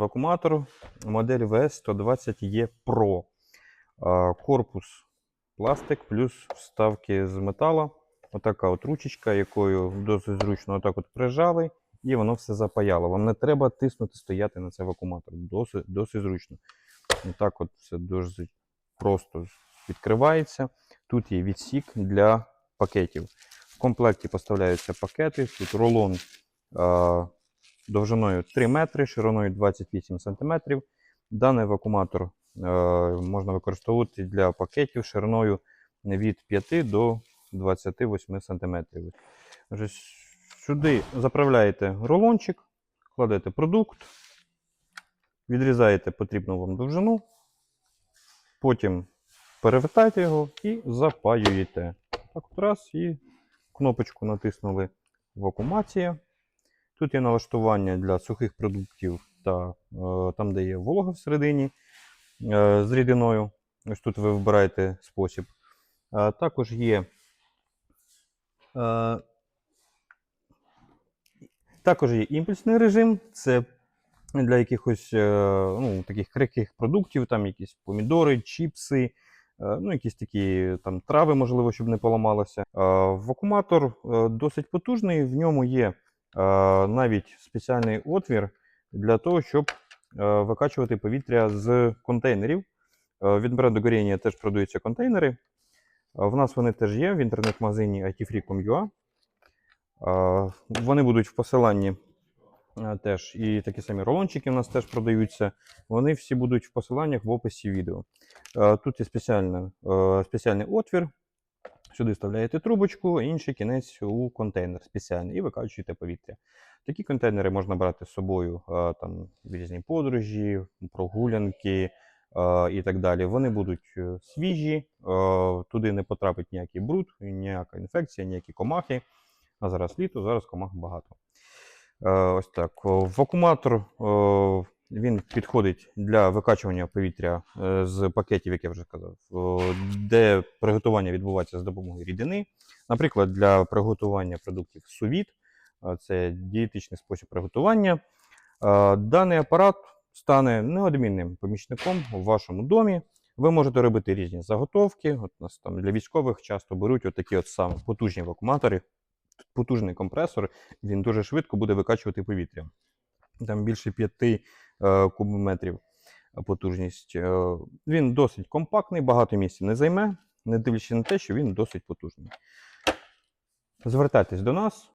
Вакууматор модель VS120E Pro. Корпус пластик плюс вставки з металу. Отака от ручечка, якою досить зручно отак от прижали, і воно все запаяло. Вам не треба тиснути, стояти на цей вакууматор. Досить, досить зручно. Отак от все дуже просто відкривається. Тут є відсік для пакетів. В комплекті поставляються пакети. Тут рулон довжиною 3 метри, шириною 28 см. Даний вакууматор е, можна використовувати для пакетів шириною від 5 до 28 см. Сюди заправляєте рулончик, кладете продукт, відрізаєте потрібну вам довжину, потім перевертаєте його і запаюєте. Так от раз і кнопочку натиснули вакуумація. Тут є налаштування для сухих продуктів та е, там, де є волога всередині е, з рідиною. Ось тут ви вибираєте спосіб. Е, також є. Також є імпульсний режим. Це для якихось ну, таких крихких продуктів, там якісь помідори, чіпси, ну, якісь такі там трави, можливо, щоб не поламалося. Вакууматор досить потужний, в ньому є навіть спеціальний отвір для того, щоб е, викачувати повітря з контейнерів. Е, Від бренду Горіння теж продаються контейнери. Е, В нас вони теж є в інтернет-магазині itfree.com.ua. Вони будуть в посиланні теж. І такі самі рулончики у нас теж продаються. Вони всі будуть в посиланнях в описі відео. Тут є спеціальний отвір. Сюди вставляєте трубочку, інший кінець у контейнер спеціальний і викачуєте повітря. Такі контейнери можна брати з собою е, там, в різні подорожі, прогулянки е, і так далі. Вони будуть е, свіжі, е, туди не потрапить ніякий бруд, ніяка інфекція, ніякі комахи. А зараз літо, зараз комах багато. Е, Ось так. О, Вакууматор о, він підходить для викачування повітря е, з пакетів, як я вже казав, де приготування відбувається з допомогою рідини. Наприклад, для приготування продуктів сувіт, це дієтичний спосіб приготування. Даний апарат стане неодмінним помічником у вашому домі. Ви можете робити різні заготовки. От нас там для військових часто беруть от от саме потужні вакууматори, потужний компресор, він дуже швидко буде викачувати повітря. Там більше 5 е, кубометрів потужність. Е, він досить компактний, багато місця не займе, не дивлячись на те, що він досить потужний. Звертайтесь до нас,